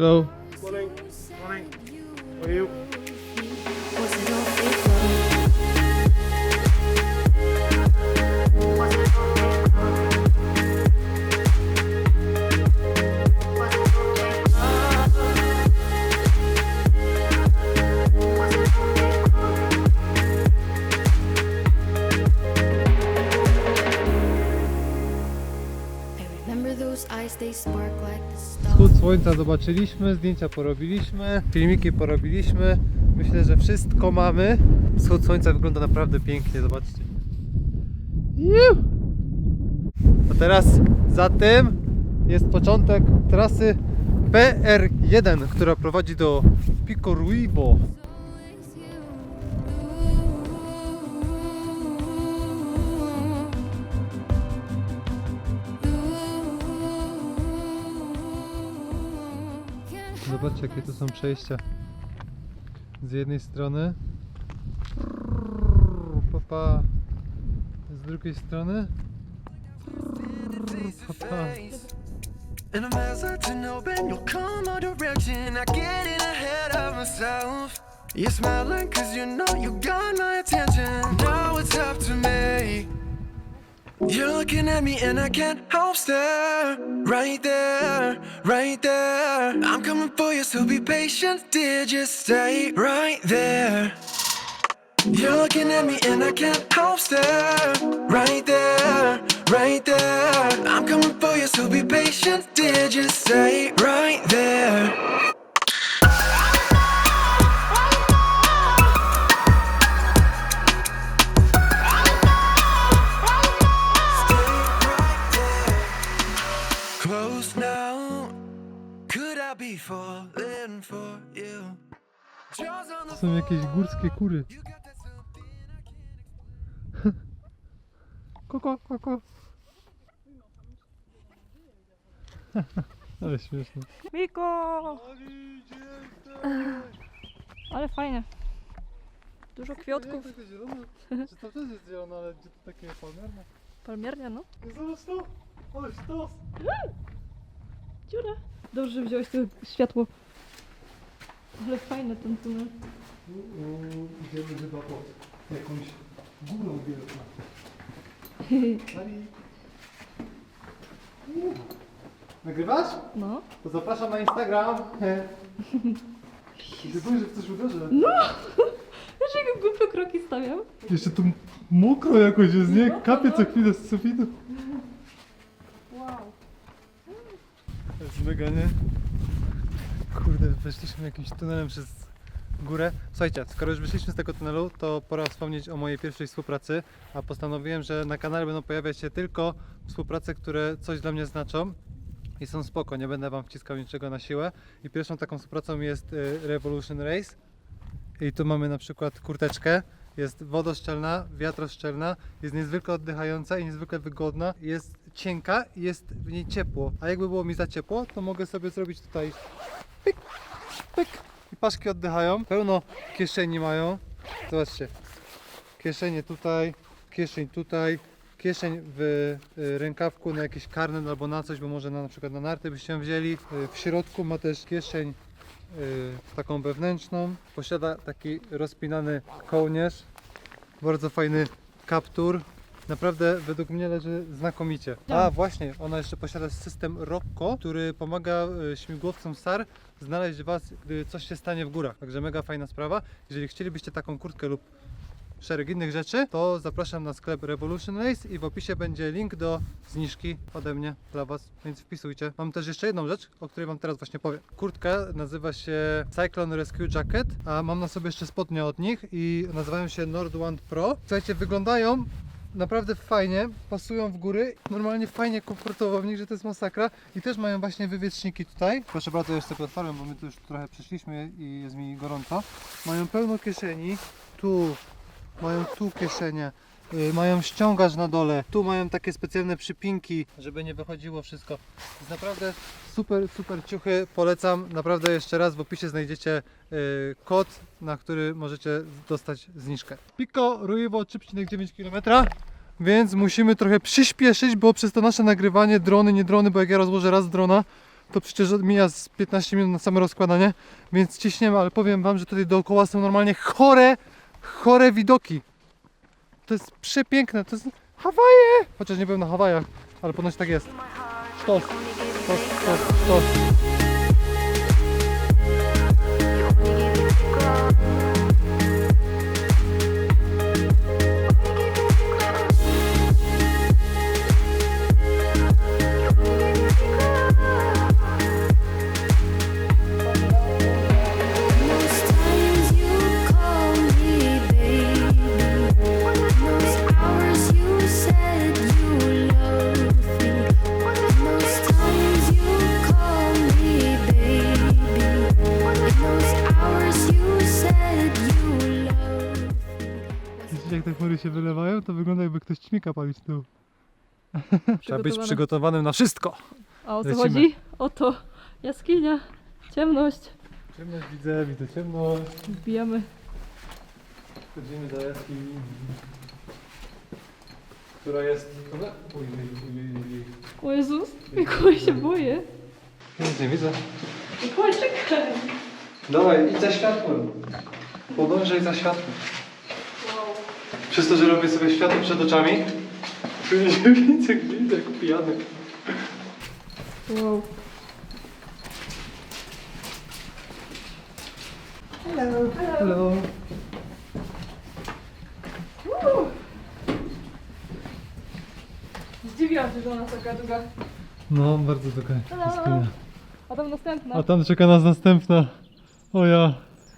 Hello. Morning. Morning. How are you? Słońca zobaczyliśmy, zdjęcia porobiliśmy, filmiki porobiliśmy. Myślę, że wszystko mamy. Wschód słońca wygląda naprawdę pięknie, zobaczcie. A teraz za tym jest początek trasy PR1, która prowadzi do Pico Ruibo. Zobaczcie jakie tu są przejścia. Z jednej strony. Papa. Z drugiej strony. Papa. And I'm to know when you'll come our direction. I get in ahead of myself. You're smiling cause you know you got my attention. Now it's up to me. You're looking at me and I can't help stare. Right there, right there. I'm coming for you, so be patient, dear. Just stay right there. You're looking at me and I can't help stare. Right there, right there. I'm coming for you, so be patient, dear. Just stay right there. The Są jakieś górskie kury. Koko, koko. Ale śmieszne. Miko! Ale fajnie. Dużo kwiatków. Czy to też jest zielone, ale gdzie to takie palmierne? Palmiernia, no. Zobacz to! Ale sztos! Dziura. Dobrze, że wziąłeś to światło. Ale fajny ten tunel. Idziemy chyba pod jakąś górą wielką. Ali. Uuu. Nagrywasz? No. To zapraszam na Instagram. Ty że w coś uderzę. Wiesz, jak głupio kroki stawiam? Jeszcze tu mokro jakoś jest, nie? Kapie co chwilę z sufitu. Wow. Mega, nie? Kurde, weszliśmy jakimś tunelem przez górę. Słuchajcie, skoro już wyszliśmy z tego tunelu, to pora wspomnieć o mojej pierwszej współpracy, a postanowiłem, że na kanale będą pojawiać się tylko współprace, które coś dla mnie znaczą i są spoko, nie będę Wam wciskał niczego na siłę. I pierwszą taką współpracą jest y, Revolution Race. I tu mamy na przykład kurteczkę. Jest wodoszczelna, wiatroszczelna, jest niezwykle oddychająca i niezwykle wygodna. Jest cienka i jest w niej ciepło. A jakby było mi za ciepło, to mogę sobie zrobić tutaj pyk, pyk i paszki oddychają. Pełno kieszeni mają. Zobaczcie. Kieszenie tutaj, kieszeń tutaj, kieszeń w y, rękawku na jakiś karnet albo na coś, bo może na, na przykład na narty byście wzięli. Y, W środku ma też kieszeń y, taką wewnętrzną. Posiada taki rozpinany kołnierz. Bardzo fajny kaptur. Naprawdę według mnie leży znakomicie. A właśnie, ona jeszcze posiada system Rocco, który pomaga y, śmigłowcom SAR znaleźć Was, gdy coś się stanie w górach. Także mega fajna sprawa. Jeżeli chcielibyście taką kurtkę lub szereg innych rzeczy, to zapraszam na sklep Revolution Race i w opisie będzie link do zniżki ode mnie dla Was, więc wpisujcie. Mam też jeszcze jedną rzecz, o której Wam teraz właśnie powiem. Kurtka nazywa się Cyclone Rescue Jacket, a mam na sobie jeszcze spodnie od nich i nazywają się Nordwand Pro. Słuchajcie, wyglądają naprawdę fajnie, pasują w góry, normalnie fajnie, komfortowo w nich, że to jest masakra. I też mają właśnie wywietrzniki tutaj. Proszę bardzo, jeszcze otwarłem, bo my tu już trochę przeszliśmy i jest mi gorąco. Mają pełno kieszeni, tu. Mają tu kieszenie, mają ściągacz na dole, tu mają takie specjalne przypinki, żeby nie wychodziło wszystko. Jest naprawdę super, super ciuchy, polecam. Naprawdę jeszcze raz w opisie znajdziecie y, kod, na który możecie dostać zniżkę. Pico Ruivo 3,9 km. Więc musimy trochę przyspieszyć, bo przez to nasze nagrywanie, drony, nie drony, bo jak ja rozłożę raz drona, to przecież mija z 15 minut na samo rozkładanie, więc ciśniemy, ale powiem wam, że tutaj dookoła są normalnie chore, chore widoki. To jest przepiękne, to jest Hawaje! Chociaż nie byłem na Hawajach, ale ponoć tak jest. Sztos, sztos, sztos, sztos. Jak te chmury się wylewają? To wygląda jakby ktoś ćmika palić tu. Trzeba być przygotowanym na wszystko. A o co Lecimy. chodzi? Oto jaskinia, ciemność. Ciemność widzę, widzę ciemność. Wbijamy. Wchodzimy do jaskini. Która jest... Ujej, ujej, ujej. O Jezus, Mikołaj się boję. Nic nie widzę. Mikołaj, czekaj. Dawaj, idź za światłem. Podążaj za światłem. Przez to, że robię sobie światło przed oczami, czuję się widzę, jak pijany. Wow. Hello. Zdziwiłam się, że ona taka długa. No, bardzo dobra jaskinia. A tam następna. A tam czeka nas następna. O ja.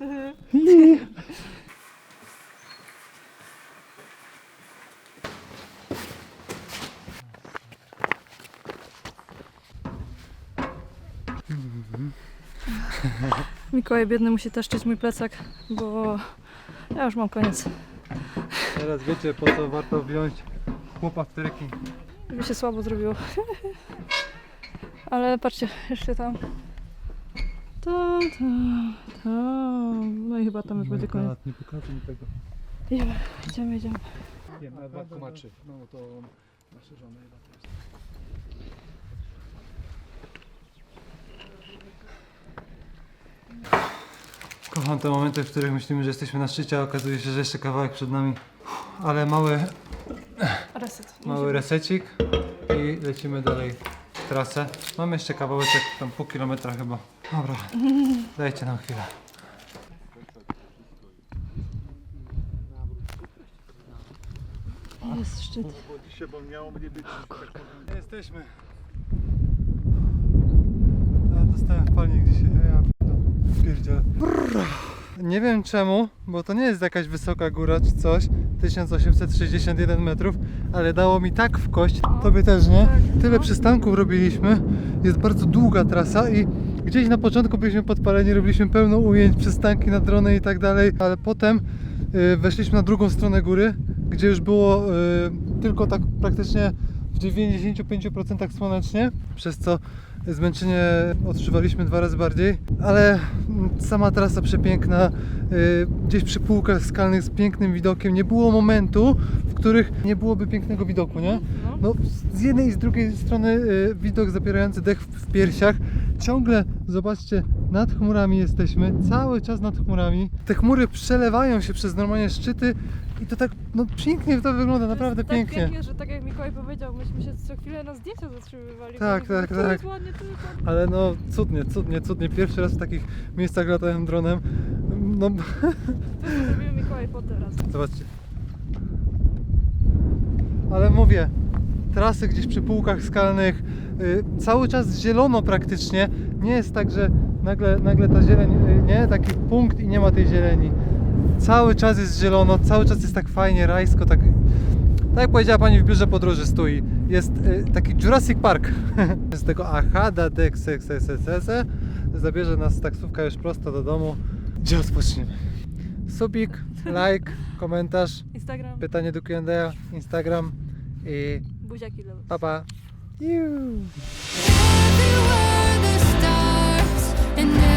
Mikołaj biedny musi taszczyć mój plecak, bo ja już mam koniec. Teraz wiecie po co warto wziąć chłopa w tryki. Mi się słabo zrobiło. Ale patrzcie, jeszcze tam. Tam, tam, tam. No i chyba tam już będzie koniec. Nie pokażę mi tego. Idziemy, idziemy, idziemy. Na 2,3. No to nasze żony chyba Kocham te momenty, w których myślimy, że jesteśmy na szczycie, a okazuje się, że jeszcze kawałek przed nami. Ale mały, Reset. mały resecik i lecimy dalej w trasę. Mamy jeszcze kawałeczek, tam pół kilometra chyba. Dobra, dajcie nam chwilę. Jest szczyt. Jesteśmy. Ja dostałem wpalnik dzisiaj, ja Nie wiem czemu, bo to nie jest jakaś wysoka góra czy coś, 1861 metrów, ale dało mi tak w kość, tobie też nie? Tyle przystanków robiliśmy, jest bardzo długa trasa i gdzieś na początku byliśmy podpaleni, robiliśmy pełno ujęć, przystanki na drony i tak dalej, ale potem y, weszliśmy na drugą stronę góry, gdzie już było y, tylko tak praktycznie w 95% słonecznie, przez co zmęczenie odczuwaliśmy dwa razy bardziej, ale sama trasa przepiękna, y, gdzieś przy półkach skalnych z pięknym widokiem, nie było momentu, w których nie byłoby pięknego widoku, nie? No. No, z jednej i z drugiej strony y, widok zapierający dech w piersiach. Ciągle, zobaczcie, nad chmurami jesteśmy, cały czas nad chmurami. Te chmury przelewają się przez normalnie szczyty i to tak, no pięknie to wygląda, naprawdę tak pięknie. pięknie, że tak jak Mikołaj powiedział, myśmy się co chwilę na zdjęcia zatrzymywali. Tak, tak, tak. jest ładnie, tu jest ładnie. Ale no cudnie, cudnie, cudnie. Pierwszy raz w takich miejscach latałem dronem. No, To zrobił Mikołaj po teraz. zobaczcie. Ale mówię, trasy gdzieś przy półkach skalnych, y, cały czas zielono praktycznie. Nie jest tak, że nagle, nagle ta zieleń, y, nie? Taki punkt i nie ma tej zieleni. Cały czas jest zielono, cały czas jest tak fajnie, rajsko, tak... Tak jak powiedziała pani w biurze podróży stoi, jest y, taki Jurassic Park. Z tego Ahada DXXSSS zabierze nas taksówka już prosto do domu, gdzie odpoczniemy. Subik, like, komentarz, Instagram, pytanie do Q&A, Instagram i buziaki dla was. pa pa. Iu. If you were the stars and